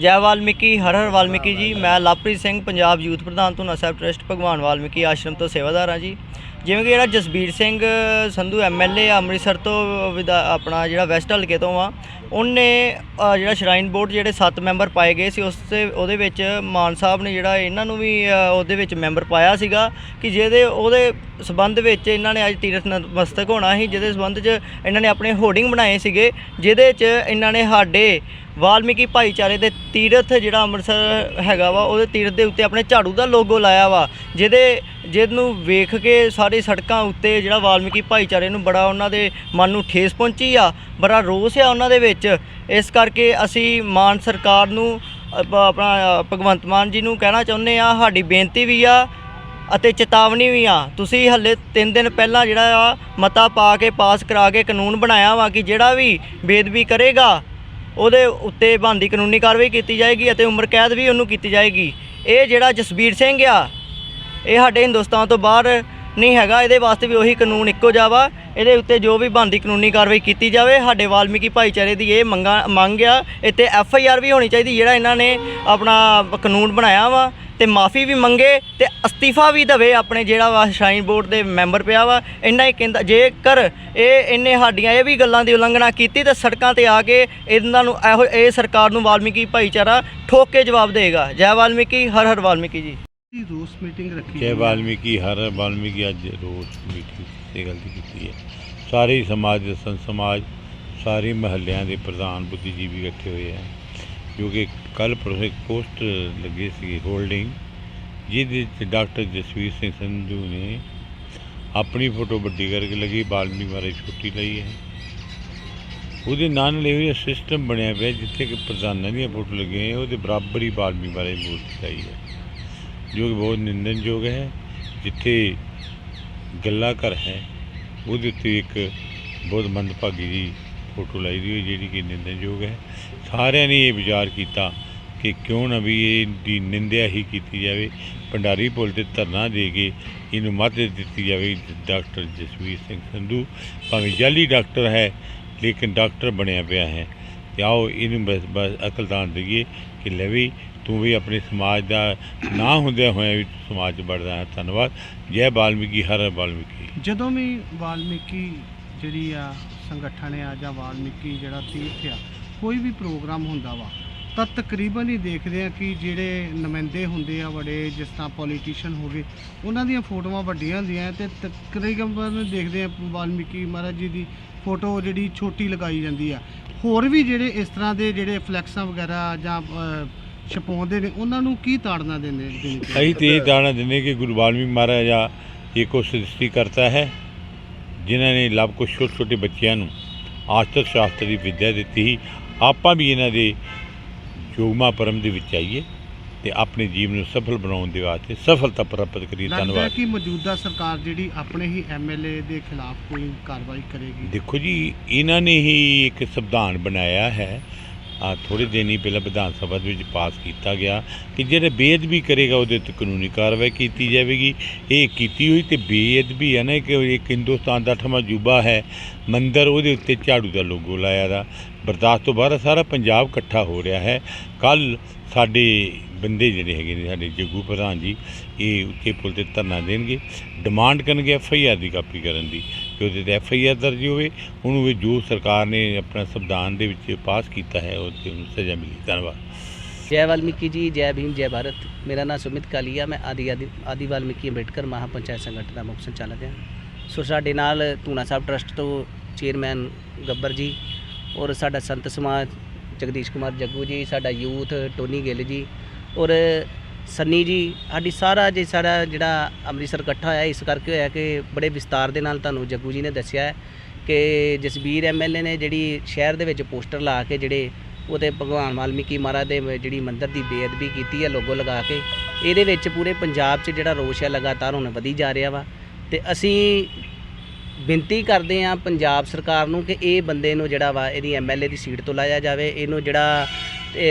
ਜੈ ਵਾਲਮੀਕੀ ਹਰ ਹਰ ਵਾਲਮੀਕੀ ਜੀ। ਮੈਂ ਲਵਪ੍ਰੀਤ ਸਿੰਘ, ਪੰਜਾਬ ਯੂਥ ਪ੍ਰਧਾਨ ਤੋਂ ਸਾਹਿਬ ਟਰਸਟ ਭਗਵਾਨ ਵਾਲਮੀਕੀ ਆਸ਼ਰਮ ਤੋਂ ਸੇਵਾਦਾਰ ਹਾਂ ਜੀ। ਜਿਵੇਂ ਕਿ ਜਿਹੜਾ ਜਸਬੀਰ ਸਿੰਘ ਸੰਧੂ ਐਮਐਲਏ ਅੰਮ੍ਰਿਤਸਰ ਤੋਂ ਵਿਦਾ ਆਪਣਾ ਜਿਹੜਾ ਵੈਸਟ ਹਲਕੇ ਤੋਂ ਆ ਉਹਨੇ ਅ, ਜਿਹੜਾ ਸ਼ਰਾਈਨ ਬੋਰਡ ਜਿਹੜੇ 7 ਮੈਂਬਰ ਪਾਏ ਗਏ ਸੀ ਉਸ ਤੇ ਉਹਦੇ ਵਿੱਚ ਮਾਨ ਸਾਹਿਬ ਨੇ ਜਿਹੜਾ ਇਹਨਾਂ ਨੂੰ ਵੀ ਅ, ਉਹਦੇ ਵਿੱਚ ਮੈਂਬਰ ਪਾਇਆ ਸੀਗਾ ਕਿ ਜਿਹਦੇ ਉਹਦੇ ਸਬੰਧ ਵਿੱਚ ਇਹਨਾਂ ਨੇ ਅੱਜ ਤੀਰਥ ਨਤਮਸਤਕ ਹੋਣਾ ਸੀ ਜਿਹਦੇ ਸਬੰਧ 'ਚ ਇਹਨਾਂ ਨੇ ਆਪਣੇ ਹੋਰਡਿੰਗ ਬਣਾਏ ਸੀਗੇ ਜਿਹਦੇ 'ਚ ਇਹਨਾਂ ਨੇ ਸਾਡੇ ਵਾਲਮੀਕੀ ਭਾਈਚਾਰੇ ਦੇ ਤੀਰਥ ਜਿਹੜਾ ਅੰਮ੍ਰਿਤਸਰ ਹੈਗਾ ਵਾ ਉਹਦੇ ਤੀਰਥ ਦੇ ਉੱਤੇ ਆਪਣੇ ਝਾੜੂ ਦਾ ਲੋਗੋ ਲਾਇਆ ਵਾ ਜਿਹਦੇ ਜਿਹਨੂੰ ਵੇਖ ਕੇ ਸਾਰੀ ਸੜਕਾਂ ਉੱਤੇ ਜਿਹੜਾ ਵਾਲਮੀਕੀ ਭਾਈਚਾਰੇ ਨੂੰ ਬੜਾ ਉਹਨਾਂ ਦੇ ਮਨ ਨੂੰ ਠੇਸ ਪਹੁੰਚੀ ਆ ਬੜਾ ਰੋਸ ਆ ਉਹਨਾਂ ਦੇ ਵਿੱਚ। ਇਸ ਕਰਕੇ ਅਸੀਂ ਮਾਨ ਸਰਕਾਰ ਨੂੰ ਆਪਣਾ ਭਗਵੰਤ ਮਾਨ ਜੀ ਨੂੰ ਕਹਿਣਾ ਚਾਹੁੰਦੇ ਆ ਸਾਡੀ ਬੇਨਤੀ ਵੀ ਆ ਅਤੇ ਚੇਤਾਵਨੀ ਵੀ ਆ। ਤੁਸੀਂ ਹੱਲੇ 3 ਦਿਨ ਪਹਿਲਾਂ ਜਿਹੜਾ ਆ ਮਤਾ ਪਾ ਕੇ, ਪਾਸ ਕਰਾ ਕੇ ਕਾਨੂੰਨ ਬਣਾਇਆ ਵਾ ਕਿ ਜਿਹੜਾ ਵੀ ਬੇਦਬੀ ਕਰੇਗਾ, ਉਹਦੇ ਉੱਤੇ ਬਣਦੀ ਕਾਨੂੰਨੀ ਕਾਰਵਾਈ ਕੀਤੀ ਜਾਏਗੀ ਅਤੇ ਉਮਰ ਕੈਦ ਵੀ ਉਹਨੂੰ ਕੀਤੀ ਜਾਏਗੀ। ਇਹ ਜਿਹੜਾ ਜਸਬੀਰ ਸਿੰਘ ਆ, ਇਹ ਸਾਡੇ ਹਿੰਦੁਸਤਾਨ ਤੋਂ ਬਾਹਰ ਨਹੀਂ ਹੈਗਾ। ਇਹਦੇ ਵਾਸਤੇ ਵੀ ਉਹੀ ਕਾਨੂੰਨ ਇੱਕੋ ਜਿਹਾ ਵਾ। ਇਹਦੇ ਉੱਤੇ ਜੋ ਵੀ ਬਣਦੀ ਕਾਨੂੰਨੀ ਕਾਰਵਾਈ ਕੀਤੀ ਜਾਵੇ, ਸਾਡੇ ਵਾਲਮੀਕੀ ਭਾਈਚਾਰੇ ਦੀ ਇਹ ਮੰਗਾ ਮੰਗ ਆ। ਇੱਥੇ ਐਫ ਆਈ ਆਰ ਵੀ ਹੋਣੀ ਚਾਹੀਦੀ, ਜਿਹੜਾ ਇਹਨਾਂ ਨੇ ਆਪਣਾ ਕਾਨੂੰਨ ਬਣਾਇਆ ਵਾ ਤੇ ਮਾਫੀ ਵੀ ਮੰਗੇ ਤੇ ਅਸਤੀਫਾ ਵੀ ਦੇਵੇ ਆਪਣੇ ਜਿਹੜਾ ਵਾ ਸ਼ਾਈਨ ਬੋਰਡ ਦੇ ਮੈਂਬਰ ਪਿਆ ਵਾ। ਇੰਨਾ ਹੀ ਕਹਿੰਦਾ, ਜੇਕਰ ਇਹ ਇਹਨੇ ਸਾਡੀਆਂ ਇਹ ਵੀ ਗੱਲਾਂ ਦੀ ਉਲੰਘਣਾ ਕੀਤੀ ਤੇ ਸੜਕਾਂ ਤੇ ਆ ਕੇ ਇਹਨਾਂ ਨੂੰ ਇਹੋ ਇਹ ਸਰਕਾਰ ਨੂੰ ਵਾਲਮੀਕੀ ਭਾਈਚਾਰਾ ਠੋਕ ਕੇ ਜਵਾਬ ਦੇਗਾ। ਜੈ ਵਾਲਮੀਕੀ, ਹਰ ਹਰ ਵਾਲਮੀਕੀ ਜੀ। ਰੋਸ ਮੀਟਿੰਗ ਰੱਖੀ ਜੈ ਆ, ਵਾਲਮੀਕੀ ਹਰ ਵਾਲਮੀਕੀ ਅੱਜ ਰੋਜ਼ ਮੀਟਿੰਗ ਤੇ ਗੱਲ ਕੀਤੀ ਹੈ। ਸਾਰੇ ਸਮਾਜ ਦੇ ਸਮਾਜ ਸਾਰੇ ਮਹੱਲਿਆਂ ਦੇ ਪ੍ਰਧਾਨ ਬੁੱਧੀਜੀਵੀ ਇਕੱਠੇ ਹੋਏ ਹੈ। ਜੋ ਕਿ ਕੱਲ ਪਰਸੋਂ ਪੋਸਟ ਲੱਗੇ ਸੀ ਹੋਲਡਿੰਗ ਜਿਹਦੇ ਵਿੱਚ ਡਾਕਟਰ ਜਸਵੀਰ ਸਿੰਘ ਸੰਧੂ ਨੇ ਆਪਣੀ ਫੋਟੋ ਵੱਡੀ ਕਰਕੇ ਲਗੀ ਵਾਲਮੀਕੀ ਬਾਰੇ ਛੁੱਟੀ ਲਈ ਹੈ। ਉਹਦੇ ਨਾਲ ਨਾਲ ਇਹ ਸਿਸਟਮ ਬਣਿਆ ਪਿਆ ਜਿੱਥੇ ਕਿ ਪ੍ਰਧਾਨਾਂ ਦੀਆਂ ਫੋਟੋ ਲੱਗੀਆਂ ਉਹਦੇ ਬਰਾਬਰ ਹੀ ਵਾਲਮੀਕੀ ਬਾਰੇ ਮੂਰਤੀ ਲਾਈ ਹੈ। ਜੋ ਕਿ ਬਹੁਤ ਨਿੰਦਣਯੋਗ ਹੈ, ਜਿੱਥੇ ਗੱਲਾ ਘਰ ਹੈ, ਉਹਦੇ ਉੱਤੇ ਇੱਕ ਬਹੁਤ ਮੰਦਭਾਗੀ ਦੀ ਫੋਟੋ ਲਾਈ ਦੀ ਹੋਈ, ਜਿਹੜੀ ਕਿ ਨਿੰਦਣਯੋਗ ਹੈ। ਸਾਰਿਆਂ ਨੇ ਇਹ ਵਿਚਾਰ ਕੀਤਾ ਕਿ ਕਿਉਂ ਨਾ ਵੀ ਇਹ ਦੀ ਨਿੰਦਿਆ ਹੀ ਕੀਤੀ ਜਾਵੇ, ਭੰਡਾਰੀ ਪੁਲ ਤੇ ਧਰਨਾ ਦੇ ਕੇ ਇਹਨੂੰ ਮਦਦ ਦਿੱਤੀ ਜਾਵੇ, ਡਾਕਟਰ ਜਸਵੀਰ ਸਿੰਘ ਸੰਧੂ। ਭਾਵੇਂ ਜਾਲੀ ਡਾਕਟਰ ਹੈ, ਲੇਕਿਨ ਡਾਕਟਰ ਬਣਿਆ ਪਿਆ ਹੈ। ਤੇ ਆਓ ਇਹਨੂੰ ਬਸ ਬਸ ਅਕਲਦਾਨ ਦਈਏ ਕਿ ਲੈ ਵੀ ਤੂੰ ਵੀ ਆਪਣੇ ਸਮਾਜ ਦਾ ਨਾ ਹੁੰਦਿਆਂ ਹੋਇਆ ਵੀ ਸਮਾਜ 'ਚ ਵੜਦਾ ਹੈ। ਧੰਨਵਾਦ। ਜੈ ਵਾਲਮੀਕੀ ਹਰ ਵਾਲਮੀਕੀ ਜਦੋਂ ਵੀ ਵਾਲਮੀਕੀ ਜਿਹੜੀ ਆ ਸੰਗਠਨ ਆ ਜਾਂ ਵਾਲਮੀਕੀ ਜਿਹੜਾ ਤੀਰਥ ਆ, ਕੋਈ ਵੀ ਪ੍ਰੋਗਰਾਮ ਹੁੰਦਾ ਵਾ, ਤਾਂ ਤਕਰੀਬਨ ਹੀ ਦੇਖਦੇ ਆ ਕਿ ਜਿਹੜੇ ਨੁਮਾਇੰਦੇ ਹੁੰਦੇ ਆ ਬੜੇ, ਜਿਸ ਤਰ੍ਹਾਂ ਪੋਲੀਟੀਸ਼ੀਅਨ ਹੋ ਗਏ, ਉਹਨਾਂ ਦੀਆਂ ਫੋਟੋਆਂ ਵੱਡੀਆਂ ਹੁੰਦੀਆਂ ਤੇ ਤਕਰੀਬਨ ਦੇਖਦੇ ਆ ਵਾਲਮੀਕੀ ਮਹਾਰਾਜ ਜੀ ਦੀ ਫੋਟੋ ਜਿਹੜੀ ਛੋਟੀ ਲਗਾਈ ਜਾਂਦੀ ਆ। ਹੋਰ ਵੀ ਜਿਹੜੇ ਇਸ ਤਰ੍ਹਾਂ ਦੇ ਜਿਹੜੇ ਫਲੈਕਸਾਂ ਵਗੈਰਾ ਜਾਂ ਅ, ਛਪਾਉਂਦੇ ਨੇ ਉਹਨਾਂ ਨੂੰ ਕੀ ਤਾੜਨਾ ਦਿੰਦੇ ਦੇਣੀ ਚਾਹੀਦੀ? ਅਸੀਂ ਤੇ ਇਹ ਦਾਣਾ ਦਿੰਦੇ ਕਿ ਗੁਰੂ ਵਾਲਮੀਕ ਮਹਾਰਾਜਾ ਆ ਇਹ ਕੋ ਸ੍ਰਿਸ਼ਟੀ ਕਰਤਾ ਹੈ ਜਿਨ੍ਹਾਂ ਨੇ ਲੱਭ ਕੁਛ ਛੋਟੇ ਛੋਟੇ ਬੱਚਿਆਂ ਨੂੰ ਆਸਤਰ ਸ਼ਾਸਤਰ ਦੀ ਵਿੱਦਿਆ ਦਿੱਤੀ ਸੀ ਆਪਾਂ ਵੀ ਇਹਨਾਂ ਦੇ ਯੋਗਮਾ ਪਰਮ ਦੇ ਵਿੱਚ ਆਈਏ ਤੇ ਆਪਣੇ ਜੀਵਨ ਨੂੰ ਸਫਲ ਬਣਾਉਣ ਦੇ ਵਾਸਤੇ ਸਫਲਤਾ ਪ੍ਰਾਪਤ ਕਰੀਏ ਲੱਗਦਾ ਹੈ ਧੰਨਵਾਦ। ਕਿ ਮੌਜੂਦਾ ਸਰਕਾਰ ਜਿਹੜੀ ਆਪਣੇ ਹੀ ਐਮਐਲਏ ਦੇ ਖਿਲਾਫ ਕੋਈ ਕਾਰਵਾਈ ਕਰੇਗੀ? ਦੇਖੋ ਜੀ ਇਹਨਾਂ ਨੇ ਹੀ ਇੱਕ ਸੰਵਿਧਾਨ ਬਣਾਇਆ ਹੈ। ਆ ਥੋੜੇ ਦਿਨ ਹੀ ਪਹਿਲਾਂ ਵਿਧਾਨ ਸਭਾ ਦੇ ਵਿੱਚ ਪਾਸ ਕੀਤਾ ਗਿਆ ਕਿ ਜਿਹੜੇ ਬੇਅਦਬੀ ਕਰੇਗਾ ਉਹਦੇ ਤੇ ਕਾਨੂੰਨੀ ਕਾਰਵਾਈ ਕੀਤੀ ਜਾਵੇਗੀ। ਇਹ ਕੀਤੀ ਹੋਈ ਤੇ ਬੇਅਦਬੀ ਹੈ ਨਾ ਕਿ ਇੱਕ ਹਿੰਦੁਸਤਾਨ ਦਾ ਅੱਠਵਾਂ ਜੂਬਾ ਹੈ। ਮੰਦਰ ਉਹਦੇ ਉੱਤੇ ਝਾੜੂ ਦਾ ਲੋਗੋ ਲਾਇਆ ਦਾ। ਬਰਦਾਸ਼ਤ ਤੋਂ ਬਾਹਰ ਸਾਰਾ ਪੰਜਾਬ ਇਕੱਠਾ ਹੋ ਰਿਹਾ ਹੈ। ਕੱਲ ਸਾਡੇ ਬੰਦੇ ਜਿਹੜੇ ਹੈਗੇ ਨੇ, ਸਾਡੇ ਜੱਗੂ ਪ੍ਰਧਾਨ ਜੀ, ਇਹ ਉੱਚੇ ਪੁਲ ਤੇ ਧਰਨਾ ਦੇਣਗੇ ਡਿਮਾਂਡ ਕਰਨਗੇ ਐਫ ਆਈ ਆਰ ਦੀ ਕਾਪੀ ਕਰਨ ਦੀ, ਕਿ ਉਹਦੇ ਤੇ ਐਫ ਆਈ ਆਰ ਦਰਜ ਹੋਵੇ, ਉਹਨੂੰ ਵੀ ਜੋ ਸਰਕਾਰ ਨੇ ਆਪਣਾ ਸੰਵਿਧਾਨ ਦੇ ਵਿੱਚ ਪਾਸ ਕੀਤਾ ਹੈ ਉਹ ਤੇ ਉਹਨੂੰ ਸਜ਼ਾ ਮਿਲੀ ਧੰਨਵਾਦ। ਜੈ ਵਾਲਮੀਕੀ ਜੀ, ਜੈ ਭੀਮ, ਜੈ ਭਾਰਤ। ਮੇਰਾ ਨਾਮ ਸੁਮਿਤ ਕਾਲੀਆ, ਮੈਂ ਆਦਿ ਆਦਿ ਆਦਿ ਵਾਲਮੀਕੀ ਅੰਬੇਡਕਰ ਮਹਾਪੰਚਾਇਤ ਸੰਗਠਨ ਦਾ ਮੁੱਖ ਸੰਚਾਲਕ ਹਾਂ। ਸੋ ਸਾਡੇ ਨਾਲ ਧੂਣਾ ਸਾਹਿਬ ਟਰਸਟ ਤੋਂ ਚੇਅਰਮੈਨ ਗੱਬਰ ਜੀ ਔਰ ਸਾਡਾ ਸੰਤ ਸਮਾਜ ਜਗਦੀਸ਼ ਕੁਮਾਰ ਜੱਗੂ ਜੀ, ਸਾਡਾ ਯੂਥ, ਟੋਨੀ ਗਿੱਲ ਜੀ ਔਰ ਸੰਨੀ ਜੀ, ਸਾਡੀ ਸਾਰਾ ਜੇ ਸਾਡਾ ਜਿਹੜਾ ਅੰਮ੍ਰਿਤਸਰ ਇਕੱਠਾ ਹੋਇਆ, ਇਸ ਕਰਕੇ ਹੋਇਆ ਕਿ ਬੜੇ ਵਿਸਤਾਰ ਦੇ ਨਾਲ ਤੁਹਾਨੂੰ ਜੱਗੂ ਜੀ ਨੇ ਦੱਸਿਆ ਕਿ ਜਸਬੀਰ ਐਮਐਲਏ ਨੇ ਜਿਹੜੀ ਸ਼ਹਿਰ ਦੇ ਵਿੱਚ ਪੋਸਟਰ ਲਾ ਕੇ ਜਿਹੜੇ ਉਹਦੇ ਭਗਵਾਨ ਵਾਲਮੀਕੀ ਮਹਾਰਾਜ ਦੇ ਜਿਹੜੀ ਮੰਦਿਰ ਦੀ ਬੇਅਦਬੀ ਕੀਤੀ ਹੈ, ਲੋਗੋ ਲਗਾ ਕੇ, ਇਹਦੇ ਵਿੱਚ ਪੂਰੇ ਪੰਜਾਬ 'ਚ ਜਿਹੜਾ ਰੋਸ਼ ਹੈ ਲਗਾਤਾਰ ਹੁਣ ਵਧੀ ਜਾ ਰਿਹਾ ਵਾ ਤੇ ਅਸੀਂ ਬੇਨਤੀ ਕਰਦੇ ਆ ਪੰਜਾਬ ਸਰਕਾਰ ਨੂੰ ਕਿ ਇਹ ਬੰਦੇ ਨੂੰ ਜਿਹੜਾ ਵਾ ਇਹਦੀ ਐਮਐਲਏ ਦੀ ਸੀਟ ਤੋਂ ਲਾਇਆ ਜਾਵੇ, ਇਹਨੂੰ ਜਿਹੜਾ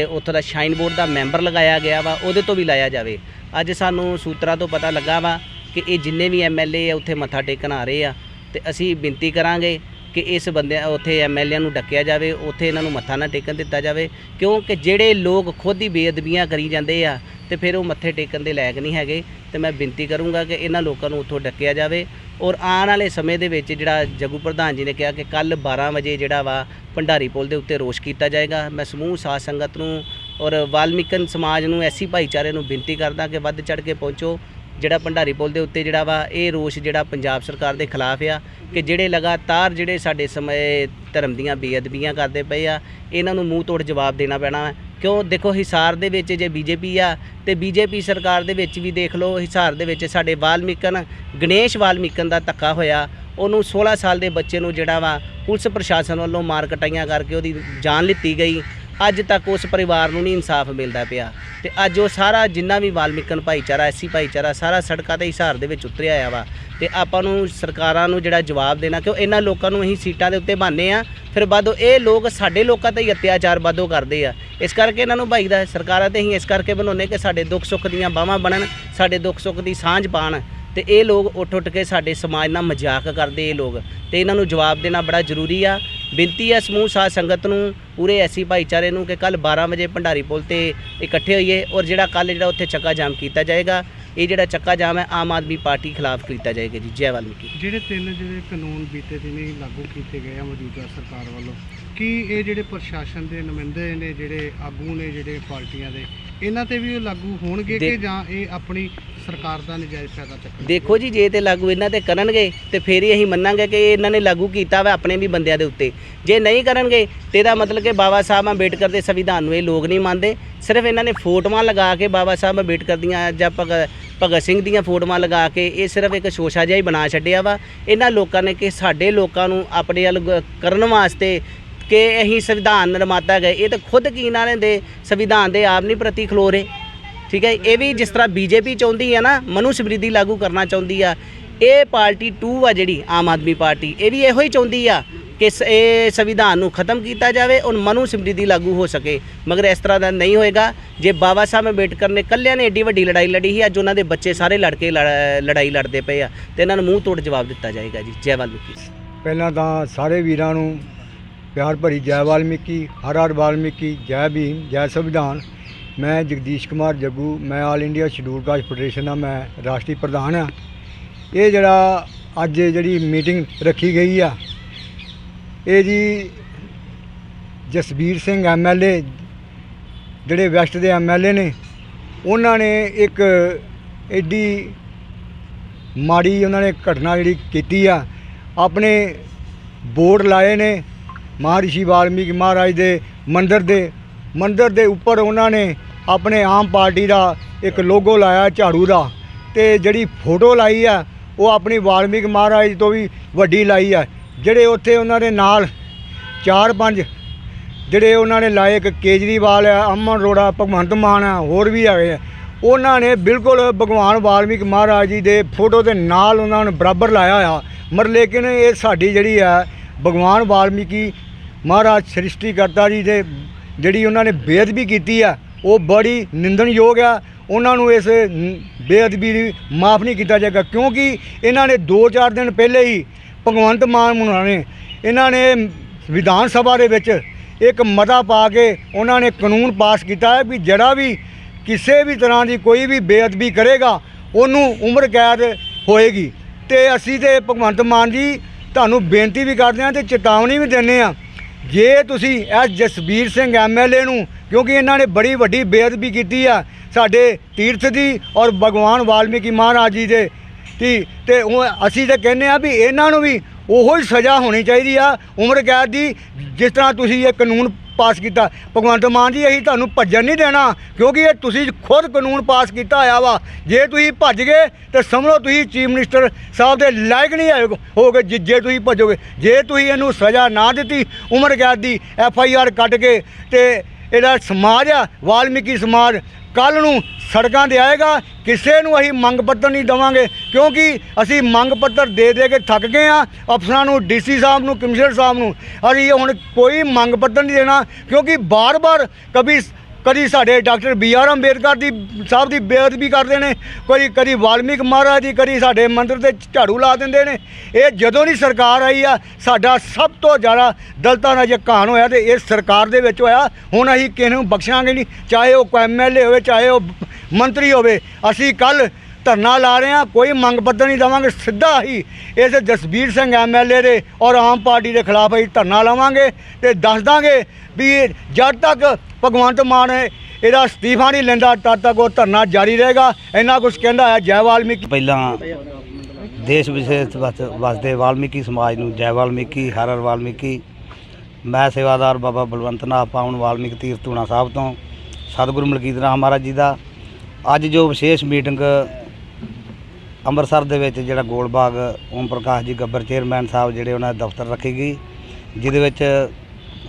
ਉੱਥੋਂ ਦਾ ਸ਼ਾਈਨ ਬੋਰਡ ਦਾ ਮੈਂਬਰ ਲਗਾਇਆ ਗਿਆ ਵਾ, ਉਹਦੇ ਤੋਂ ਵੀ ਲਾਇਆ ਜਾਵੇ। ਅੱਜ ਸਾਨੂੰ ਸੂਤਰਾਂ ਤੋਂ ਪਤਾ ਲੱਗਾ ਵਾ ਕਿ ਇਹ ਜਿੰਨੇ ਵੀ ਐਮਐਲਏ ਆ, ਉੱਥੇ ਮੱਥਾ ਟੇਕਣ ਆ ਰਹੇ ਆ, ਤੇ ਅਸੀਂ ਬੇਨਤੀ ਕਰਾਂਗੇ ਕਿ ਇਸ ਬੰਦੇ ਉੱਥੇ ਐਮਐਲਏ ਨੂੰ ਡੱਕਿਆ ਜਾਵੇ, ਉੱਥੇ ਇਹਨਾਂ ਨੂੰ ਮੱਥਾ ਨਾ ਟੇਕਣ ਦਿੱਤਾ ਜਾਵੇ, ਕਿਉਂਕਿ ਜਿਹੜੇ ਲੋਕ ਖੁਦ ਹੀ ਬੇਅਦਬੀਆਂ ਕਰੀ ਜਾਂਦੇ ਆ ਤੇ ਫਿਰ ਉਹ ਮੱਥੇ ਟੇਕਣ ਦੇ ਲਾਇਕ ਨਹੀਂ ਹੈਗੇ। ਤੇ ਮੈਂ ਬੇਨਤੀ ਕਰੂੰਗਾ ਕਿ ਇਹਨਾਂ ਲੋਕਾਂ ਨੂੰ ਉੱਥੋਂ ਡੱਕਿਆ ਜਾਵੇ ਔਰ ਆਉਣ ਵਾਲੇ ਸਮੇਂ ਦੇ ਵਿੱਚ ਜਿਹੜਾ ਜਗੂ ਪ੍ਰਧਾਨ ਜੀ ਨੇ ਕਿਹਾ ਕਿ ਕੱਲ 12 ਵਜੇ ਜਿਹੜਾ ਵਾ ਭੰਡਾਰੀ ਪੁਲ ਦੇ ਉੱਤੇ ਰੋਸ਼ ਕੀਤਾ ਜਾਏਗਾ। ਮੈਂ ਸਮੂਹ, ਸਾਧ ਸੰਗਤ ਨੂੰ ਔਰ ਵਾਲਮੀਕਨ ਸਮਾਜ ਨੂੰ, ਐਸੀ ਭਾਈਚਾਰੇ ਨੂੰ ਬੇਨਤੀ ਕਰਦਾ ਕਿ ਵੱਧ ਚੜ ਕੇ ਪਹੁੰਚੋ। ਜਿਹੜਾ ਭੰਡਾਰੀ ਪੁਲ ਦੇ ਉੱਤੇ ਜਿਹੜਾ ਵਾ, ਇਹ ਰੋਸ਼ ਜਿਹੜਾ ਪੰਜਾਬ ਸਰਕਾਰ ਦੇ ਖਿਲਾਫ ਆ ਕਿ ਜਿਹੜੇ ਲਗਾਤਾਰ ਜਿਹੜੇ ਸਾਡੇ ਸਮੇਂ ਧਰਮ ਦੀਆਂ ਬੇਅਦਬੀਆਂ ਕਰਦੇ ਪਏ ਆ, ਇਹਨਾਂ ਨੂੰ ਮੂੰਹ ਤੋੜ ਜਵਾਬ ਦੇਣਾ ਪੈਣਾ ਹੈ ਕਿਉਂ? ਦੇਖੋ, ਹਿਸਾਰ ਦੇ ਵਿੱਚ ਜੇ ਬੀਜੇਪੀ ਆ, ਤੇ ਬੀਜੇਪੀ ਸਰਕਾਰ ਦੇ ਵਿੱਚ ਵੀ ਦੇਖ ਲਓ, ਹਿਸਾਰ ਦੇ ਵਿੱਚ ਸਾਡੇ ਵਾਲਮੀਕਨ, ਗਣੇਸ਼ ਵਾਲਮੀਕਨ ਦਾ ਧੱਕਾ ਹੋਇਆ। ਉਹਨੂੰ 16 ਸਾਲ ਦੇ ਬੱਚੇ ਨੂੰ ਜਿਹੜਾ ਵਾ, ਪੁਲਿਸ ਪ੍ਰਸ਼ਾਸਨ ਵੱਲੋਂ ਮਾਰ ਕਟਾਈਆਂ ਕਰਕੇ ਉਹਦੀ ਜਾਨ ਲਿੱਤੀ ਗਈ। ਅੱਜ ਤੱਕ ਉਸ ਪਰਿਵਾਰ ਨੂੰ ਨਹੀਂ ਇਨਸਾਫ ਮਿਲਦਾ ਪਿਆ। ਤੇ ਅੱਜ ਉਹ ਸਾਰਾ ਜਿੰਨਾ ਵੀ ਵਾਲਮੀਕਨ ਭਾਈਚਾਰਾ, ਐਸੀ ਭਾਈਚਾਰਾ, ਸਾਰਾ ਸੜਕਾਂ ਤੇ ਹਿਸਾਰ ਦੇ ਵਿੱਚ ਉਤਰਿਆ ਆ ਵਾ। ਤੇ ਆਪਾਂ ਨੂੰ ਸਰਕਾਰਾਂ ਨੂੰ ਜਿਹੜਾ ਜਵਾਬ ਦੇਣਾ ਕਿ ਉਹ ਇਹਨਾਂ ਲੋਕਾਂ ਨੂੰ ਅਸੀਂ ਸੀਟਾਂ ਦੇ ਉੱਤੇ ਬਾਨੇ ਆ, ਫਿਰ ਬਾਦੋਂ ਇਹ ਲੋਕ ਸਾਡੇ ਲੋਕਾਂ ਤੇ ਹੀ ਅਤਿਆਚਾਰ ਬਾਦੋਂ ਕਰਦੇ ਆ। ਇਸ ਕਰਕੇ ਇਹਨਾਂ ਨੂੰ ਭਾਈਦਾ ਦਾ ਸਰਕਾਰਾਂ ਤੇ ਅਸੀਂ ਇਸ ਕਰਕੇ ਬਣਾਉਂਦੇ ਕਿ ਸਾਡੇ ਦੁੱਖ ਸੁੱਖ ਦੀਆਂ ਬਾਹਾਂ ਬਣਨ, ਸਾਡੇ ਦੁੱਖ ਸੁੱਖ ਦੀ ਸਾਂਝ ਪਾਣ। ਤੇ ਇਹ ਲੋਕ ਉੱਠ ਉੱਠ ਕੇ ਸਾਡੇ ਸਮਾਜ ਨਾਲ ਮਜ਼ਾਕ ਕਰਦੇ ਇਹ ਲੋਕ। ਤੇ ਇਹਨਾਂ ਨੂੰ ਜਵਾਬ ਦੇਣਾ ਬੜਾ ਜ਼ਰੂਰੀ ਆ। ਬੇਨਤੀ ਹੈ ਸਮੂਹ ਸਾਧ ਸੰਗਤ ਨੂੰ, ਪੂਰੇ ਐਸੀ ਭਾਈਚਾਰੇ ਨੂੰ ਕਿ ਕੱਲ 12 ਵਜੇ ਭੰਡਾਰੀ ਪੁਲ ਤੇ ਇਕੱਠੇ ਹੋਈਏ ਔਰ ਜਿਹੜਾ ਕੱਲ ਜਿਹੜਾ ਉੱਥੇ ਚੱਕਾ ਜਾਮ ਕੀਤਾ ਜਾਏਗਾ, ਇਹ ਜਿਹੜਾ ਚੱਕਾ ਜਾਮ ਹੈ, ਆਮ ਆਦਮੀ ਪਾਰਟੀ ਖਿਲਾਫ ਕੀਤਾ ਜਾਏਗਾ ਜੀ। ਜੈ ਵਾਲਮੀਕੀ। ਜਿਹੜੇ ਤਿੰਨ ਜਿਹੜੇ ਕਾਨੂੰਨ ਬੀਤੇ ਦਿਨੀ ਲਾਗੂ ਕੀਤੇ ਗਏ ਆ ਮੌਜੂਦਾ ਸਰਕਾਰ ਵੱਲੋਂ, ਕੀ ਇਹ ਜਿਹੜੇ ਪ੍ਰਸ਼ਾਸਨ ਦੇ ਨੁਮਾਇੰਦੇ ਨੇ, ਜਿਹੜੇ ਆਗੂ ਨੇ, ਜਿਹੜੇ ਪਾਰਟੀਆਂ ਦੇ ਇਹਨਾਂ ਤੇ ਵੀ ਉਹ ਲਾਗੂ ਹੋਣਗੇ ਕਿ ਦੇ- ਜਾਂ ਇਹ ਆਪਣੀ ਸਰਕਾਰ ਦਾ ਨਜਾਇਜ਼ ਫਾਇਦਾ ਚੱਕਣਗੇ? ਦੇਖੋ ਜੀ ਜੇ ਤੇ ਲਾਗੂ ਇਹਨਾਂ ਤੇ ਕਰਨਗੇ ਤੇ ਫੇਰ ਹੀ ਅਸੀਂ ਮੰਨਾਂਗੇ ਕਿ ਇਹਨਾਂ ਨੇ ਲਾਗੂ ਕੀਤਾ ਵਾ ਆਪਣੇ ਵੀ ਬੰਦਿਆਂ ਦੇ ਉੱਤੇ। ਜੇ ਨਹੀਂ ਕਰਨਗੇ ਤੇ ਇਹਦਾ ਮਤਲਬ ਕਿ ਬਾਬਾ ਸਾਹਿਬ ਅੰਬੇਡਕਰ ਦੇ ਸੰਵਿਧਾਨ ਨੂੰ ਇਹ ਲੋਕ ਨਹੀਂ ਮੰਨਦੇ। ਸਿਰਫ ਇਹਨਾਂ ਨੇ ਫੋਟੋਆਂ ਲਗਾ ਕੇ ਬਾਬਾ ਸਾਹਿਬ ਅੰਬੇਡਕਰ ਦੀਆਂ ਜਾਂ ਭਗਤ ਭਗਤ ਸਿੰਘ ਦੀਆਂ ਫੋਟੋਆਂ ਲਗਾ ਕੇ ਇਹ ਸਿਰਫ ਇੱਕ ਸ਼ੋਸ਼ਾ ਜਿਹਾ ਹੀ ਬਣਾ ਛੱਡਿਆ ਵਾ। ਇਹਨਾਂ ਲੋਕਾਂ ਨੇ ਕਿ ਸਾਡੇ ਲੋਕਾਂ ਨੂੰ ਆਪਣੇ ਵੱਲ ਗ- ਕਰਨ ਵਾਸਤੇ ਕਿ ਅਸੀਂ ਸੰਵਿਧਾਨ ਨਿਰਮਾਤਾ ਗਏ। ਇਹ ਤਾਂ ਖੁਦ ਕੀ ਇਹਨਾਂ ਨੇ ਦੇ ਸੰਵਿਧਾਨ ਦੇ ਆਪ ਨਹੀਂ ਪ੍ਰਤੀ ਖਲੋ ਰਹੇ। ਠੀਕ ਹੈ, ਇਹ ਵੀ ਜਿਸ ਤਰ੍ਹਾਂ ਬੀਜੇਪੀ ਚਾਹੁੰਦੀ ਹੈ ਨਾ, ਮਨੂ ਸਮਰਿੱਧੀ ਲਾਗੂ ਕਰਨਾ ਚਾਹੁੰਦੀ ਆ। ਇਹ ਪਾਰਟੀ 2 ਆ ਜਿਹੜੀ ਆਮ ਆਦਮੀ ਪਾਰਟੀ, ਇਹ ਵੀ ਇਹੋ ਹੀ ਚਾਹੁੰਦੀ ਆ ਕਿ ਸ- ਇਹ ਸੰਵਿਧਾਨ ਨੂੰ ਖਤਮ ਕੀਤਾ ਜਾਵੇ ਔਰ ਮਨੂ ਸਮਰਿੱਧੀ ਲਾਗੂ ਹੋ ਸਕੇ। ਮਗਰ ਇਸ ਤਰ੍ਹਾਂ ਦਾ ਨਹੀਂ ਹੋਏਗਾ। ਜੇ ਬਾਬਾ ਸਾਹਿਬ ਅੰਬੇਡਕਰ ਨੇ ਕੱਲਿਆਂ ਨੇ ਏਡੀ ਵੱਡੀ ਲੜਾਈ ਲੜੀ ਸੀ, ਅੱਜ ਉਹਨਾਂ ਦੇ ਬੱਚੇ ਸਾਰੇ ਲੜ ਕੇ ਲੜ- ਲੜਾਈ ਲੜਦੇ ਪਏ ਆ। ਤੇ ਇਹਨਾਂ ਨੂੰ ਮੂੰਹ ਤੋੜ ਜਵਾਬ ਦਿੱਤਾ ਜਾਏਗਾ ਜੀ। ਜੈ ਵਾਲਮੀਕੀ। ਪਹਿਲਾਂ ਤਾਂ ਸਾਰੇ ਵੀਰਾਂ ਨੂੰ ਪਿਆਰ ਭਰੀ ਜੈ ਵਾਲਮੀਕੀ, ਹਰ ਹਰ ਵਾਲਮੀਕੀ, ਜੈ ਭੀਮ, ਜੈ ਸੰਵਿਧਾਨ। ਮੈਂ ਜਗਦੀਸ਼ ਕੁਮਾਰ ਜੱਗੂ, ਮੈਂ all India scheduled caste federation ਦਾ ਮੈਂ ਰਾਸ਼ਟਰੀ ਪ੍ਰਧਾਨ ਆ ਇਹ ਜਿਹੜਾ ਅੱਜ ਜਿਹੜੀ ਮੀਟਿੰਗ ਰੱਖੀ ਗਈ ਆ, ਇਹ ਜੀ ਜਸਬੀਰ ਸਿੰਘ ਐਮਐਲਏ ਜਿਹੜੇ ਵੈਸਟ ਦੇ ਐਮਐਲਏ ਨੇ, ਉਹਨਾਂ ਨੇ ਇੱਕ ਐਡੀ ਮਾੜੀ ਉਹਨਾਂ ਨੇ ਘਟਨਾ ਜਿਹੜੀ ਕੀਤੀ ਆ, ਆਪਣੇ ਬੋਰਡ ਲਾਏ ਨੇ ਮਹਾਰਿਸ਼ੀ ਵਾਲਮੀਕ ਮਹਾਰਾਜ ਦੇ ਮੰਦਿਰ ਦੇ ਮੰਦਿਰ ਦੇ ਉੱਪਰ ਉਹਨਾਂ ਨੇ ਆਪਣੇ ਆਮ ਪਾਰਟੀ ਦਾ ਇੱਕ ਲੋਗੋ ਲਾਇਆ ਝਾੜੂ ਦਾ ਤੇ ਜਿਹੜੀ ਫੋਟੋ ਲਾਈ ਆ, ਉਹ ਆਪਣੀ ਵਾਲਮੀਕ ਮਹਾਰਾਜ ਤੋਂ ਵੀ ਵੱਡੀ ਲਾਈ ਆ। ਜਿਹੜੇ ਉੱਥੇ ਉਹਨਾਂ ਦੇ ਨਾਲ ਚਾਰ ਪੰਜ, ਜਿਹੜੇ ਉਹਨਾਂ ਨੇ ਲਾਏ ਇੱਕ ਕੇਜਰੀਵਾਲ ਆ, ਅਮਨ ਅਰੋੜਾ, ਭਗਵੰਤ ਮਾਨ ਆ, ਹੋਰ ਵੀ ਹੈਗੇ ਆ। ਉਹਨਾਂ ਨੇ ਬਿਲਕੁਲ ਭਗਵਾਨ ਵਾਲਮੀਕ ਮਹਾਰਾਜ ਜੀ ਦੇ ਫੋਟੋ ਦੇ ਨਾਲ ਉਹਨਾਂ ਨੂੰ ਬਰਾਬਰ ਲਾਇਆ ਹੋਇਆ ਮਰ ਲੇਕਿਨ ਇਹ ਸਾਡੀ ਜਿਹੜੀ ਆ ਭਗਵਾਨ ਵਾਲਮੀਕੀ ਮਹਾਰਾਜ ਸ੍ਰਿਸ਼ਟੀਕਰਤਾ ਜੀ ਦੇ ਜਿਹੜੀ ਉਹਨਾਂ ਨੇ ਬੇਅਦਬੀ ਕੀਤੀ ਆ, ਉਹ ਬੜੀ ਨਿੰਦਣਯੋਗ ਆ। ਉਹਨਾਂ ਨੂੰ ਇਸ ਬੇਅਦਬੀ ਦੀ ਮਾਫ ਨਹੀਂ ਕੀਤਾ ਜਾਏਗਾ, ਕਿਉਂਕਿ ਇਹਨਾਂ ਨੇ 2-4 ਦਿਨ ਪਹਿਲੇ ਹੀ ਭਗਵੰਤ ਮਾਨ ਮੁੰਨਾ ਨੇ, ਇਹਨਾਂ ਨੇ ਵਿਧਾਨ ਸਭਾ ਦੇ ਵਿੱਚ ਇੱਕ ਮਤਾ ਪਾ ਕੇ ਉਹਨਾਂ ਨੇ ਕਾਨੂੰਨ ਪਾਸ ਕੀਤਾ ਹੈ ਵੀ ਜਿਹੜਾ ਵੀ ਕਿਸੇ ਵੀ ਤਰ੍ਹਾਂ ਦੀ ਕੋਈ ਵੀ ਬੇਅਦਬੀ ਕਰੇਗਾ, ਉਹਨੂੰ ਉਮਰ ਕੈਦ ਹੋਏਗੀ। ਤੇ ਅਸੀਂ ਤੇ ਭਗਵੰਤ ਮਾਨ ਜੀ ਤੁਹਾਨੂੰ ਬੇਨਤੀ ਵੀ ਕਰਦੇ ਹਾਂ ਤੇ ਚੇਤਾਵਨੀ ਵੀ ਦਿੰਦੇ ਹਾਂ। ਜੇ ਤੁਸੀਂ ਐਸ ਜਸਬੀਰ ਸਿੰਘ ਐਮਐਲਏ ਨੂੰ, ਕਿਉਂਕਿ ਇਹਨਾਂ ਨੇ ਬੜੀ ਵੱਡੀ ਬੇਅਦਬੀ ਕੀਤੀ ਆ, ਸਾਡੇ ਤੀਰਥ ਦੀ ਔਰ ਭਗਵਾਨ ਵਾਲਮੀਕੀ ਮਹਾਰਾਜ ਜੀ ਦੇ ਤੇ ਤੇ ਉਹ ਅਸੀਂ ਤਾਂ ਕਹਿੰਦੇ ਆ ਵੀ ਇਹਨਾਂ ਨੂੰ ਵੀ ਉਹੋ ਹੀ ਸਜ਼ਾ ਹੋਣੀ ਚਾਹੀਦੀ ਆ, ਉਮਰ ਕੈਦ ਦੀ, ਜਿਸ ਤਰ੍ਹਾਂ ਤੁਸੀਂ ਇਹ ਕਾਨੂੰਨ ਪਾਸ ਕੀਤਾ। ਭਗਵੰਤ ਮਾਨ ਜੀ, ਅਸੀਂ ਤੁਹਾਨੂੰ ਭੱਜਣ ਨਹੀਂ ਦੇਣਾ, ਕਿਉਂਕਿ ਇਹ ਤੁਸੀਂ ਖੁਦ ਕਾਨੂੰਨ ਪਾਸ ਕੀਤਾ ਹੋਇਆ ਵਾ। ਜੇ ਤੁਸੀਂ ਭੱਜ ਗਏ, ਤੇ ਸਮਝੋ ਤੁਸੀਂ ਚੀਫ ਮਿਨਿਸਟਰ ਸਾਹਿਬ ਦੇ ਲਾਇਕ ਨਹੀਂ ਆਏ ਹੋਗੇ ਜੇ ਜੇ ਤੁਸੀਂ ਭੱਜੋਗੇ। ਜੇ ਤੁਸੀਂ ਇਹਨੂੰ ਸਜ਼ਾ ਨਾ ਦਿੱਤੀ, ਉਮਰ ਕੈਦ ਦੀ ਐਫ ਆਈ ਆਰ ਕੱਟ ਕੇ, ਤੇ ਇਹਦਾ ਸਮਾਜ ਆ, ਵਾਲਮੀਕੀ ਸਮਾਜ ਕੱਲ ਨੂੰ ਸੜਕਾਂ ਤੇ ਆਏਗਾ, ਕਿਸੇ ਨੂੰ ਅਸੀਂ ਮੰਗ ਪੱਤਰ ਨਹੀਂ ਦਵਾਂਗੇ, ਕਿਉਂਕਿ ਅਸੀਂ ਮੰਗ ਪੱਤਰ ਦੇ ਦੇ ਕੇ ਥੱਕ ਗਏ ਆ ਅਫਸਰਾਂ ਨੂੰ, ਡੀਸੀ ਸਾਹਿਬ ਨੂੰ, ਕਮਿਸ਼ਨਰ ਸਾਹਿਬ ਨੂੰ। ਅਸੀਂ ਹੁਣ ਕੋਈ ਮੰਗ ਪੱਤਰ ਨਹੀਂ ਦੇਣਾ, ਕਿਉਂਕਿ ਬਾਰ-ਬਾਰ ਕभी ਕਦੀ ਸਾਡੇ ਡਾਕਟਰ ਬੀ ਆਰ ਅੰਬੇਦਕਰ ਦੀ ਸਾਹਿਬ ਦੀ ਬੇਅਦਬੀ ਕਰਦੇ ਨੇ ਕੋਈ ਕਦੀ ਵਾਲਮੀਕ ਮਹਾਰਾਜ ਦੀ, ਕਦੀ ਸਾਡੇ ਮੰਦਿਰ ਤੇ ਝਾੜੂ ਲਾ ਦਿੰਦੇ ਨੇ। ਇਹ ਜਦੋਂ ਦੀ ਸਰਕਾਰ ਆਈ ਆ, ਸਾਡਾ ਸਭ ਤੋਂ ਜ਼ਿਆਦਾ ਦਲਤਾਂ ਦਾ ਜੇ ਕਹਾਣ ਹੋਇਆ ਤੇ ਇਸ ਸਰਕਾਰ ਦੇ ਵਿੱਚ ਹੋਇਆ, ਹੁਣ ਅਸੀਂ ਕਿਸੇ ਨੂੰ ਬਖਸ਼ਾਂਗੇ ਨਹੀਂ, ਚਾਹੇ ਉਹ ਐਮਐਲਏ ਹੋਵੇ, ਚਾਹੇ ਉਹ ਮੰਤਰੀ ਹੋਵੇ। ਅਸੀਂ ਕੱਲ ਧਰਨਾ ਲਾ ਰਹੇ ਹਾਂ, ਕੋਈ ਮੰਗ ਪੱਤਰ ਨਹੀਂ ਦੇਵਾਂਗੇ, ਸਿੱਧਾ ਹੀ ਇਸ ਜਸਬੀਰ ਸਿੰਘ ਐਮਐਲਏ ਦੇ ਔਰ ਆਮ ਪਾਰਟੀ ਦੇ ਖਿਲਾਫ ਅਸੀਂ ਧਰਨਾ ਲਾਵਾਂਗੇ ਤੇ ਦੱਸ ਦਾਂਗੇ ਵੀ ਜਦ ਤੱਕ ਭਗਵੰਤ ਮਾਨ ਇਹਦਾ ਅਸਤੀਫਾ ਨਹੀਂ ਲੈਂਦਾ, ਤਦ ਤੱਕ ਉਹ ਧਰਨਾ ਜਾਰੀ ਰਹੇਗਾ। ਇੰਨਾ ਕੁਝ ਕਹਿੰਦਾ ਹੈ ਜੈ ਵਾਲਮੀਕੀ। ਪਹਿਲਾਂ ਦੇਸ਼ ਵਿਸ਼ੇਸ਼ ਵਸ- ਵਸਦੇ ਵਾਲਮੀਕੀ ਸਮਾਜ ਨੂੰ ਜੈ ਵਾਲਮੀਕੀ, ਹਰ ਹਰ ਵਾਲਮੀਕੀ। ਮੈਂ ਸੇਵਾਦਾਰ ਬਾਬਾ ਬਲਵੰਤ ਨਾਥ ਪਾਉਣ ਵਾਲਮੀਕ ਤੀਰਥ ਧੂਣਾ ਸਾਹਿਬ ਤੋਂ, ਸਤਿਗੁਰੂ ਮਲਕੀਤ ਰਾਮ ਮਹਾਰਾਜ ਜੀ ਦਾ। ਅੱਜ ਜੋ ਵਿਸ਼ੇਸ਼ ਮੀਟਿੰਗ ਅੰਮ੍ਰਿਤਸਰ ਦੇ ਵਿੱਚ ਜਿਹੜਾ ਗੋਲਬਾਗ, ਓਮ ਪ੍ਰਕਾਸ਼ ਜੀ ਗੱਬਰ ਚੇਅਰਮੈਨ ਸਾਹਿਬ ਜਿਹੜੇ ਉਹਨਾਂ ਦੇ ਦਫ਼ਤਰ ਰੱਖੀ ਗਈ, ਜਿਹਦੇ ਵਿੱਚ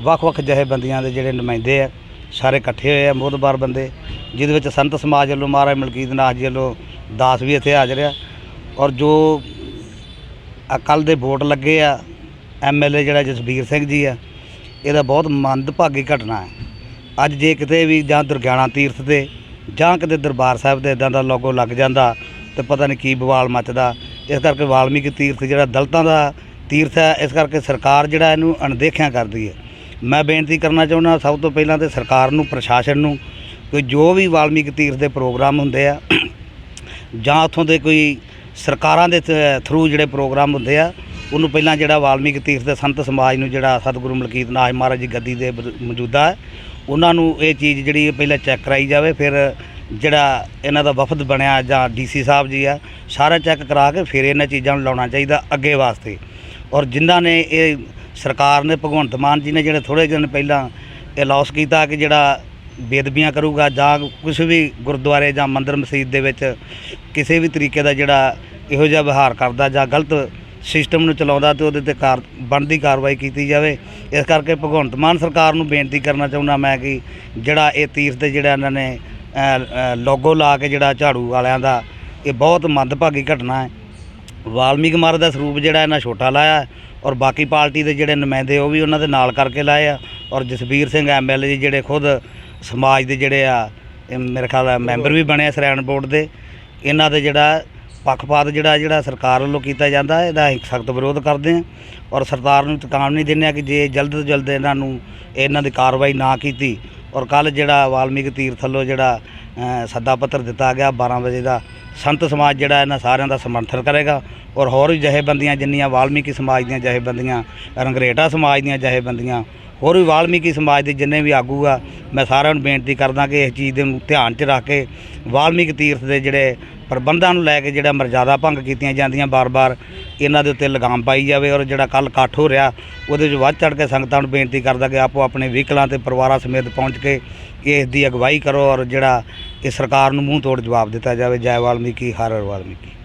ਵੱਖ-ਵੱਖ ਜਥੇਬੰਦੀਆਂ ਦੇ ਜਿਹੜੇ ਨੁਮਾਇੰਦੇ ਆ ਸਾਰੇ ਇਕੱਠੇ ਹੋਏ ਆ ਮੋਦਬਾਰ ਬੰਦੇ, ਜਿਹਦੇ ਵਿੱਚ ਸੰਤ ਸਮਾਜ ਵੱਲੋਂ ਮਹਾਰਾਜ ਮਲਕੀਤ ਨਾਥ ਜੀ ਵੱਲੋਂ ਦਾਸ ਵੀ ਇੱਥੇ ਹਾਜ਼ਰ ਆ। ਔਰ ਜੋ ਕੱਲ੍ਹ ਦੇ ਵੋਟ ਲੱਗੇ ਆ ਐਮਐਲਏ ਜਿਹੜਾ ਜਸਬੀਰ ਸਿੰਘ ਜੀ ਆ, ਇਹਦਾ ਬਹੁਤ ਮੰਦਭਾਗੀ ਘਟਨਾ ਹੈ। ਅੱਜ ਜੇ ਕਿਤੇ ਵੀ ਜਾਂ ਦੁਰਗਿਆਣਾ ਤੀਰਥ ਤੇ ਜਾਂ ਕਿਤੇ ਦਰਬਾਰ ਸਾਹਿਬ ਤੇ ਇਦਾਂ ਦਾ ਲੋਗੋ ਲੱਗ ਜਾਂਦਾ ਤੇ ਪਤਾ ਨਹੀਂ ਕੀ ਬਵਾਲ ਮੱਚਦਾ। ਇਸ ਕਰਕੇ ਵਾਲਮੀਕੀ ਤੀਰਥ ਜਿਹੜਾ ਦਲਤਾਂ ਦਾ ਤੀਰਥ ਹੈ, ਇਸ ਕਰਕੇ ਸਰਕਾਰ ਜਿਹੜਾ ਇਹਨੂੰ ਅਣਦੇਖਿਆ ਕਰਦੀ ਹੈ। ਮੈਂ ਬੇਨਤੀ ਕਰਨਾ ਚਾਹੁੰਦਾ ਸਭ ਤੋਂ ਪਹਿਲਾਂ ਤੇ ਸਰਕਾਰ ਨੂੰ, ਪ੍ਰਸ਼ਾਸਨ ਨੂੰ ਕੋਈ ਜੋ ਵੀ ਵਾਲਮੀਕ ਤੀਰਥ ਦੇ ਪ੍ਰੋਗਰਾਮ ਹੁੰਦੇ ਆ, ਜਾਂ ਉੱਥੋਂ ਦੇ ਕੋਈ ਸਰਕਾਰਾਂ ਦੇ ਥਰੂ ਜਿਹੜੇ ਪ੍ਰੋਗਰਾਮ ਹੁੰਦੇ ਆ, ਉਹਨੂੰ ਪਹਿਲਾਂ ਜਿਹੜਾ ਵਾਲਮੀਕ ਤੀਰਥ ਦੇ ਸੰਤ ਸਮਾਜ ਨੂੰ ਜਿਹੜਾ ਸਤਿਗੁਰੂ ਮਲਕੀਤ ਨਾਥ ਮਹਾਰਾਜ ਜੀ ਗੱਦੀ ਦੇ ਮੌਜੂਦਾ ਹੈ, ਉਹਨਾਂ ਨੂੰ ਇਹ ਚੀਜ਼ ਜਿਹੜੀ ਪਹਿਲਾਂ ਚੈੱਕ ਕਰਾਈ ਜਾਵੇ, ਫਿਰ ਜਿਹੜਾ ਇਹਨਾਂ ਦਾ ਵਫਦ ਬਣਿਆ ਜਾਂ ਡੀਸੀ ਸਾਹਿਬ ਜੀ ਆ, ਸਾਰਾ ਚੈੱਕ ਕਰਾ ਕੇ ਫਿਰ ਇਹਨਾਂ ਚੀਜ਼ਾਂ ਨੂੰ ਲਾਉਣਾ ਚਾਹੀਦਾ ਅੱਗੇ ਵਾਸਤੇ। ਔਰ ਜਿਨ੍ਹਾਂ ਨੇ ਇਹ ਸਰਕਾਰ ਨੇ ਭਗਵੰਤ ਮਾਨ ਜੀ ਨੇ ਜਿਹੜੇ ਥੋੜੇ ਦਿਨ ਪਹਿਲਾਂ ਇਹ ਕੀਤਾ ਕਿ ਜਿਹੜਾ ਬੇਦਬੀਆਂ ਕਰੂਗਾ ਜਾਂ ਕੁਝ ਵੀ ਗੁਰਦੁਆਰੇ ਜਾਂ ਮੰਦਰ ਮਸਜਿਦ ਦੇ ਵਿੱਚ ਕਿਸੇ ਵੀ ਤਰੀਕੇ ਦਾ ਜਿਹੜਾ ਇਹੋ ਜਿਹਾ ਵਿਹਾਰ ਕਰਦਾ ਜਾਂ ਗਲਤ ਸਿਸਟਮ ਨੂੰ ਚਲਾਉਂਦਾ ਤੇ ਉਹਦੇ ਤੇ ਕਾਰ, ਬਣਦੀ ਕਾਰਵਾਈ ਕੀਤੀ ਜਾਵੇ। ਇਸ ਕਰਕੇ ਭਗਵੰਤ ਮਾਨ ਸਰਕਾਰ ਨੂੰ ਬੇਨਤੀ ਕਰਨਾ ਚਾਹੁੰਦਾ ਮੈਂ ਕਿ ਜਿਹੜਾ ਇਹ ਤੀਰਥ ਤੇ ਜਿਹੜਾ ਇਹਨਾਂ ਨੇ ਲੋਗੋ ਲਾ ਕੇ ਜਿਹੜਾ ਝਾੜੂ ਵਾਲਿਆਂ ਦਾ, ਇਹ ਬਹੁਤ ਮੰਦਭਾਗੀ ਘਟਨਾ ਹੈ। ਵਾਲਮੀਕ ਮਹਾਰਾਜ ਦਾ ਸਰੂਪ ਜਿਹੜਾ ਇਹਨਾਂ ਛੋਟਾ ਲਾਇਆ ਔਰ ਬਾਕੀ ਪਾਰਟੀ ਦੇ ਜਿਹੜੇ ਨੁਮਾਇੰਦੇ ਉਹ ਵੀ ਉਹਨਾਂ ਦੇ ਨਾਲ ਕਰਕੇ ਲਾਏ ਆ। ਔਰ ਜਸਬੀਰ ਸਿੰਘ ਐਮਐਲਏ ਜੀ ਜਿਹੜੇ ਖੁਦ ਸਮਾਜ ਦੇ ਜਿਹੜੇ ਆ, ਇਹ ਮੇਰੇ ਖਿਆਲ ਆ ਮੈਂਬਰ ਵੀ ਬਣੇ ਆ ਸਰਾਇਣ ਬੋਰਡ ਦੇ। ਇਹਨਾਂ ਦੇ ਜਿਹੜਾ ਪੱਖਪਾਤ ਜਿਹੜਾ ਜਿਹੜਾ ਸਰਕਾਰ ਵੱਲੋਂ ਕੀਤਾ ਜਾਂਦਾ ਹੈ ਇਹਦਾ ਸਖਤ ਵਿਰੋਧ ਕਰਦੇ ਹਾਂ। ਔਰ ਸਰਕਾਰ ਨੂੰ ਚੇਤਾਵਨੀ ਨਹੀਂ ਦਿੰਦੇ ਆ ਕਿ ਜੇ ਜਲਦ ਤੋਂ ਜਲਦ ਇਹਨਾਂ ਨੂੰ ਇਹਨਾਂ ਦੀ ਕਾਰਵਾਈ ਨਾ ਕੀਤੀ, ਔਰ ਕੱਲ ਜਿਹੜਾ ਵਾਲਮੀਕ ਤੀਰਥ ਵੱਲੋਂ ਜਿਹੜਾ ਸੱਦਾ ਪੱਤਰ ਦਿੱਤਾ ਗਿਆ 12 ਵਜੇ ਦਾ। ਸੰਤ ਸਮਾਜ ਜਿਹੜਾ ਇਹਨਾਂ ਸਾਰਿਆਂ ਦਾ ਸਮਰਥਨ ਕਰੇਗਾ ਔਰ ਹੋਰ ਵੀ ਜਥੇਬੰਦੀਆਂ ਜਿੰਨੀਆਂ ਵਾਲਮੀਕੀ ਸਮਾਜ ਦੀਆਂ ਜਥੇਬੰਦੀਆਂ, ਰੰਗਰੇਟਾ ਸਮਾਜ ਦੀਆਂ ਜਥੇਬੰਦੀਆਂ, ਹੋਰ ਵੀ ਵਾਲਮੀਕੀ ਸਮਾਜ ਦੇ ਜਿੰਨੇ ਵੀ ਆਗੂ ਆ, ਮੈਂ ਸਾਰਿਆਂ ਨੂੰ ਬੇਨਤੀ ਕਰਦਾ ਕਿ ਇਸ ਚੀਜ਼ ਦੇ ਨੂੰ ਧਿਆਨ 'ਚ ਰੱਖ ਕੇ ਵਾਲਮੀਕ ਤੀਰਥ ਦੇ ਜਿਹੜੇ ਪ੍ਰਬੰਧਾਂ ਨੂੰ ਲੈ ਕੇ ਜਿਹੜਾ ਮਰਜ਼ਾਦਾ ਭੰਗ ਕੀਤੀਆਂ ਜਾਂਦੀਆਂ ਬਾਰ-ਬਾਰ, ਇਹਨਾਂ ਦੇ ਉੱਤੇ ਲਗਾਮ ਪਾਈ ਜਾਵੇ ਔਰ ਜਿਹੜਾ ਕੱਲ ਇਕੱਠ ਹੋ ਰਿਹਾ, ਉਹਦੇ 'ਚ ਵੱਧ ਚੜ ਕੇ ਸੰਗਤਾਂ ਨੂੰ ਬੇਨਤੀ ਕਰਦਾ ਕਿ ਆਪੋ ਆਪਣੇ ਵਹੀਕਲਾਂ ਤੇ ਪਰਿਵਾਰਾਂ ਸਮੇਤ ਪਹੁੰਚ ਕੇ ਇਸ ਦੀ ਅਗਵਾਈ ਕਰੋ ਔਰ ਜਿਹੜਾ ਕਿ ਸਰਕਾਰ ਨੂੰ ਮੂੰਹ ਤੋੜ ਜਵਾਬ ਦਿੱਤਾ ਜਾਵੇ ਜੈ ਵਾਲਮੀਕੀ ਹਰ ਵਾਲਮੀਕੀ।